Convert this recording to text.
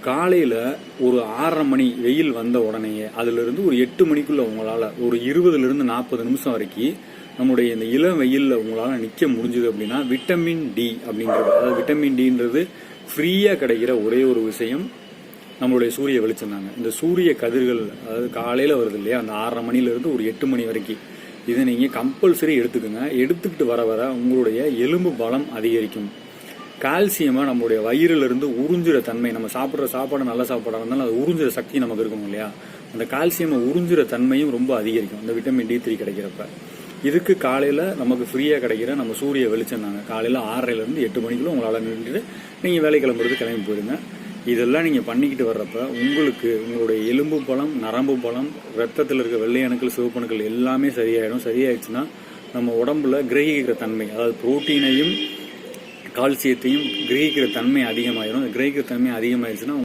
காலையில் ஒரு ஆறரை மணி வெயில் வந்த உடனேயே அதிலிருந்து ஒரு எட்டு மணிக்குள்ள உங்களால் ஒரு இருபதுலேருந்து நாற்பது நிமிஷம் வரைக்கும் நம்முடைய இந்த இளம் வெயிலில் உங்களால் நிற்க முடிஞ்சுது அப்படின்னா விட்டமின் டி அப்படிங்கிறது அதாவது விட்டமின் டின்றது ஃப்ரீயாக கிடைக்கிற ஒரே ஒரு விஷயம் நம்மளுடைய சூரிய வெளிச்சம் தாங்க. இந்த சூரிய கதிர்கள் அதாவது காலையில் வருது இல்லையா அந்த ஆறரை மணிலேருந்து ஒரு எட்டு மணி வரைக்கும் இதை நீங்கள் கம்பல்சரி எடுத்துக்கோங்க. எடுத்துக்கிட்டு வர வர உங்களுடைய எலும்பு பலம் அதிகரிக்கும். கால்சியமாக நம்மளுடைய வயிறிலிருந்து உறிஞ்சுற தன்மை நம்ம சாப்பிட்ற சாப்பாடு நல்ல சாப்பாடாக இருந்தாலும் அது உறிஞ்சுற சக்தி நமக்கு இருக்கும் இல்லையா? அந்த கால்சியமை உறிஞ்சுற தன்மையும் ரொம்ப அதிகரிக்கும். இந்த விட்டமின் டி த்ரீ கிடைக்கிறப்ப. இதுக்கு காலையில் நமக்கு ஃப்ரீயாக கிடைக்கிற நம்ம சூரிய வெளிச்சம் தாங்க. காலையில் ஆறரைலேருந்து எட்டு மணிக்குள்ள உங்களால் நின்றுட்டு நீங்கள் வேலை கிளம்புறது கிளம்பி போயிடுங்க இதெல்லாம் நீங்கள் பண்ணிக்கிட்டு வர்றப்ப உங்களுக்கு உங்களுடைய எலும்பு பழம் நரம்பு பழம் ரத்தத்தில் இருக்க வெள்ளை அணுக்கள் எல்லாமே சரியாயிடும். சரியாயிடுச்சுன்னா நம்ம உடம்புல கிரகிக்கிற தன்மை அதாவது புரோட்டீனையும் கால்சியத்தையும் கிரகிக்கிற தன்மை அதிகமாயிரும். கிரகிக்கிற தன்மை அதிகமாயிருச்சுன்னா